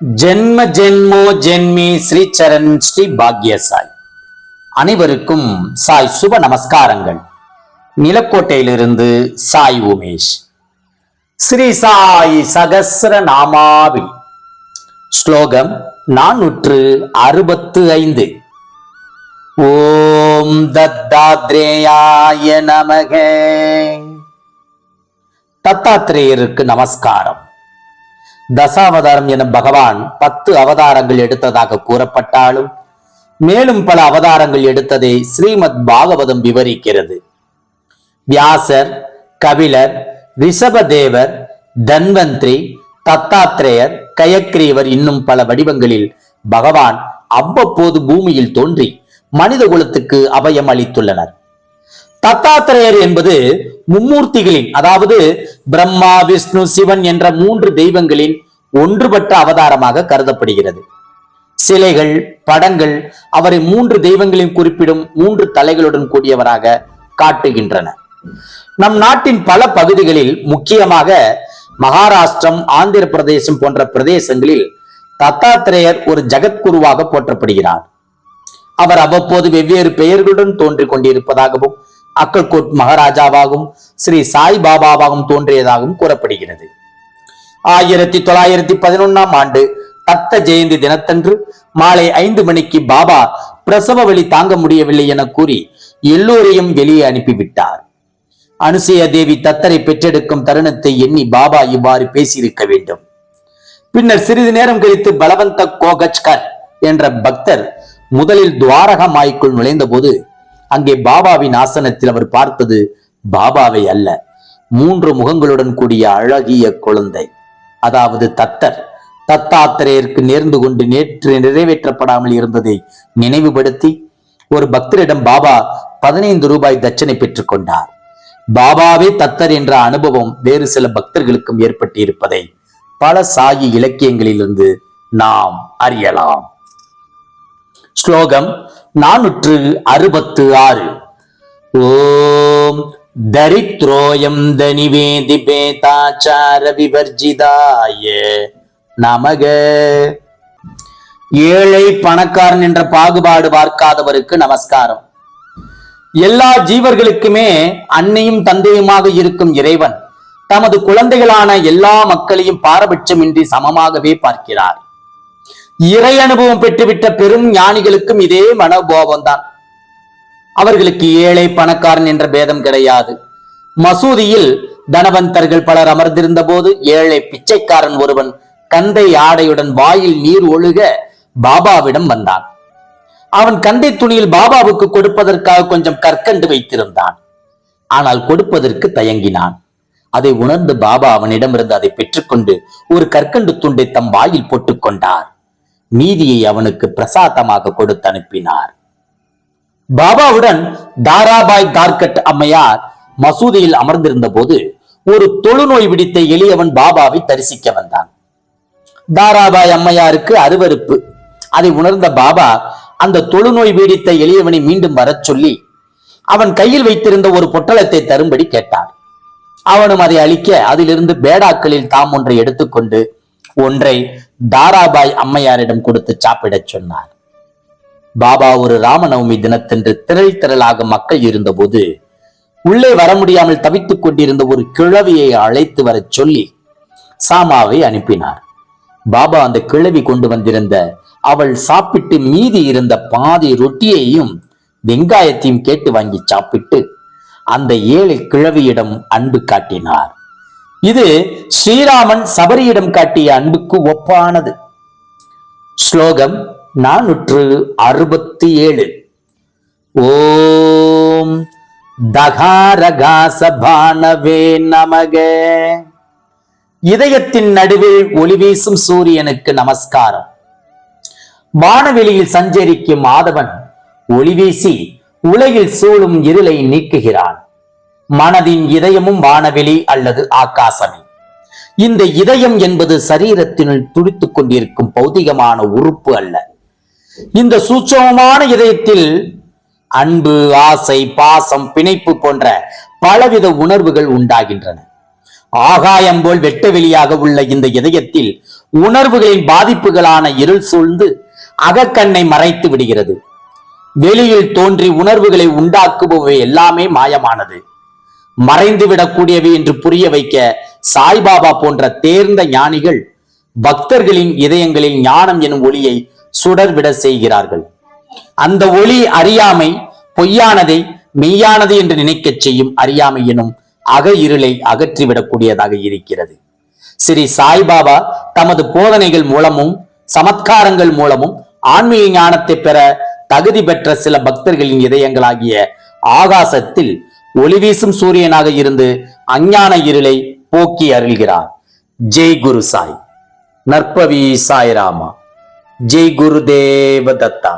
ஜென்ம ஜென்மோ ஜென்மி ஸ்ரீ சரண் ஸ்ரீ பாக்ய சாய் அனைவருக்கும் சாய் சுப நமஸ்காரங்கள். நிலக்கோட்டையிலிருந்து சாய் உமேஷ். ஸ்ரீ சாய் சகஸ்ர நாமாவில் ஸ்லோகம் நானூற்று அறுபத்து ஐந்து. ஓம் தத்தாத்ரேயாய நமகே. தத்தாத்ரேயருக்கு நமஸ்காரம். தசாவதாரம் என பகவான் பத்து அவதாரங்கள் எடுத்ததாக கூறப்பட்டாலும் மேலும் பல அவதாரங்கள் எடுத்ததை ஸ்ரீமத் பாகவதம் விவரிக்கிறது. வியாசர் கபிலர் ரிஷபதேவர் தன்வந்திரி தத்தாத்ரேயர் கயக்ரீவர் இன்னும் பல வடிவங்களில் பகவான் அவ்வப்போது பூமியில் தோன்றி மனித குலத்துக்கு அபயம் அளித்துள்ளனர் தத்தாத்திரேயர் என்பது மும்மூர்த்திகளின் அதாவது பிரம்மா விஷ்ணு சிவன் என்ற மூன்று தெய்வங்களின் ஒன்றுபட்ட அவதாரமாக கருதப்படுகிறது. சிலைகள் படங்கள் அவரை மூன்று தெய்வங்களையும் குறிப்பிடும் மூன்று தலைகளுடன் கூடியவராக காட்டுகின்றன. நம் நாட்டின் பல பகுதிகளில் முக்கியமாக மகாராஷ்டிரம் ஆந்திர பிரதேசம் போன்ற பிரதேசங்களில் தத்தாத்திரேயர் ஒரு ஜகத்குருவாக போற்றப்படுகிறார். அவர் அவ்வப்போது வெவ்வேறு பெயர்களுடன் தோன்றிக் கொண்டிருப்பதாகவும் அக்கல்கோட் மகாராஜாவாகவும் ஸ்ரீ சாய் பாபாவாகவும் தோன்றியதாகவும் கூறப்படுகிறது. ஆயிரத்தி தொள்ளாயிரத்தி பதினொன்னாம் ஆண்டு தத்த ஜெயந்தி தினத்தன்று மாலை ஐந்து மணிக்கு பாபா பிரசவ வழி தாங்க முடியவில்லை என கூறி எல்லோரையும் வெளியே அனுப்பிவிட்டார். அனுசயா தேவி தத்தரை பெற்றெடுக்கும் தருணத்தை எண்ணி பாபா இவ்வாறு பேசியிருக்க வேண்டும். பின்னர் சிறிது நேரம் கழித்து பலவந்த கோகச்கர் என்ற பக்தர் முதலில் துவாரக மாய்க்குள் நுழைந்த போது அங்கே பாபாவின் ஆசனத்தில் அவர் பார்த்தது பாபாவை அல்ல. மூன்று முகங்களுடன் கூடிய அழகிய குழந்தை. அதாவது தத்தர். தத்தாத்திரையருக்கு நேர்ந்து கொண்டு நேற்று நிறைவேற்றப்படாமல் இருந்ததை நினைவுபடுத்தி ஒரு பக்தரிடம் பாபா பதினைந்து ரூபாய் தட்சணை பெற்றுக் கொண்டார். பாபாவே தத்தர் என்ற அனுபவம் வேறு சில பக்தர்களுக்கும் ஏற்பட்டு இருப்பதை பல சாகி இலக்கியங்களிலிருந்து நாம் அறியலாம். ஸ்லோகம் நானூற்று அறுபத்து ஆறு. ஓம் தரித்ரோயம் தனிவேதி பேதாச்சார விவர்ஜிதாய நமக. ஏழை பணக்காரன் என்ற பாகுபாடு பார்க்காதவருக்கு நமஸ்காரம். எல்லா ஜீவர்களுக்குமே அன்னையும் தந்தையுமாக இருக்கும் இறைவன் தமது குழந்தைகளான எல்லா மக்களையும் பாரபட்சமின்றி சமமாகவே பார்க்கிறார். இறை அனுபவம் பெற்றுவிட்ட பெரும் ஞானிகளுக்கும் இதே மனோபாவம்தான். அவர்களுக்கு ஏழை பணக்காரன் என்ற பேதம் கிடையாது. மசூதியில் தனவந்தர்கள் பலர் அமர்ந்திருந்த போது ஏழை பிச்சைக்காரன் ஒருவன் கந்தை ஆடையுடன் வாயில் நீர் ஒழுக பாபாவிடம் வந்தான். அவன் கந்தை துணியில் பாபாவுக்கு கொடுப்பதற்காக கொஞ்சம் கற்கண்டு வைத்திருந்தான். ஆனால் கொடுப்பதற்கு தயங்கினான். அதை உணர்ந்து பாபா அவனிடமிருந்து அதை பெற்றுக்கொண்டு ஒரு கற்கண்டு துண்டை தம் வாயில் போட்டுக் கொண்டார் மீதியை அவனுக்கு பிரசாதமாக கொடுத்து அனுப்பினார். பாபாவுடன் தாராபாய் தார்கட் அம்மையார் மசூதியில் அமர்ந்திருந்த போது ஒரு தொழுநோய் பிடித்த எளியவன் பாபாவை தரிசிக்க வந்தான். தாராபாய் அம்மையாருக்கு அருவருப்பு. அதை உணர்ந்த பாபா அந்த தொழுநோய் பீடித்த எளியவனை மீண்டும் வரச் சொல்லி அவன் கையில் வைத்திருந்த ஒரு பொட்டலத்தை தரும்படி கேட்டார். அவனும் அதை அளிக்க அதிலிருந்து பேடாக்களில் தாம் ஒன்றை எடுத்துக்கொண்டு ஒன்றை தாராபாய் அம்மையாரிடம் கொடுத்து சாப்பிடச் சொன்னார். பாபா ஒரு ராமநவமி தினத்தன்று திரள் திரளாக மக்கள் இருந்தபோது உள்ளே வர முடியாமல் தவித்துக் கொண்டிருந்த ஒரு கிழவியை அழைத்து வரச் சொல்லி சாமாவை அனுப்பினார். பாபா அந்த கிழவி கொண்டு வந்திருந்த அவள் சாப்பிட்டு மீதி இருந்த பாதி ரொட்டியையும் வெங்காயத்தையும் கேட்டு வாங்கி சாப்பிட்டு அந்த ஏழை கிழவியிடம் அன்பு காட்டினார். இது ஸ்ரீராமன் சபரியிடம் காட்டிய அன்புக்கு ஒப்பானது. ஸ்லோகம் நானூற்று அறுபத்தி ஏழு ஓம் தகாரகாசபானவே நமக. இதயத்தின் நடுவில் ஒளி வீசும் சூரியனுக்கு நமஸ்காரம். வானவெளியில் சஞ்சரிக்கும் மாதவன் ஒளி வீசி உலகில் சூழும் இருளை நீக்குகிறான். மனதின் இதயமும் வானவெளி அல்லது ஆகாசமே. இந்த இதயம் என்பது சரீரத்தினுள் துடித்துக் கொண்டிருக்கும் பௌதிகமான உறுப்பு அல்ல. இந்த சூட்சமமான இதயத்தில் அன்பு ஆசை பாசம் பிணைப்பு போன்ற பலவித உணர்வுகள் உண்டாகின்றன. ஆகாயம் போல் வெட்ட வெளியாக உள்ள இந்த இதயத்தில் உணர்வுகளின் பாதிப்புகளான இருள் சூழ்ந்து அகக்கண்ணை மறைத்து விடுகிறது. வெளியில் தோன்றி உணர்வுகளை உண்டாக்குபவை எல்லாமே மாயமானது. மறைந்து விடக்கூடியவை என்று புரிய வைக்க சாய்பாபா போன்ற தேர்ந்த ஞானிகள் பக்தர்களின் இதயங்களில் ஞானம் எனும் ஒளியை சுடர்விட செய்கிறார்கள். அந்த ஒளி அறியாமை பொய்யானதை மெய்யானது என்று நினைக்கச் செய்யும் அறியாமை எனும் அக இருளை அகற்றிவிடக்கூடியதாக இருக்கிறது. ஸ்ரீ சாய்பாபா தமது போதனைகள் மூலமும் சமத்காரங்கள் மூலமும் ஆன்மீக ஞானத்தை பெற தகுதி பெற்ற சில பக்தர்களின் இதயங்களாகிய ஆகாசத்தில் ஒளி வீசும் சூரியனாக இருந்து அஞ்ஞான இருளை போக்கி அருள்கிறார். ஜெய் குரு சாய். நற்பவி சாய்ராமா ஜெய் குருதேவ தத்தா.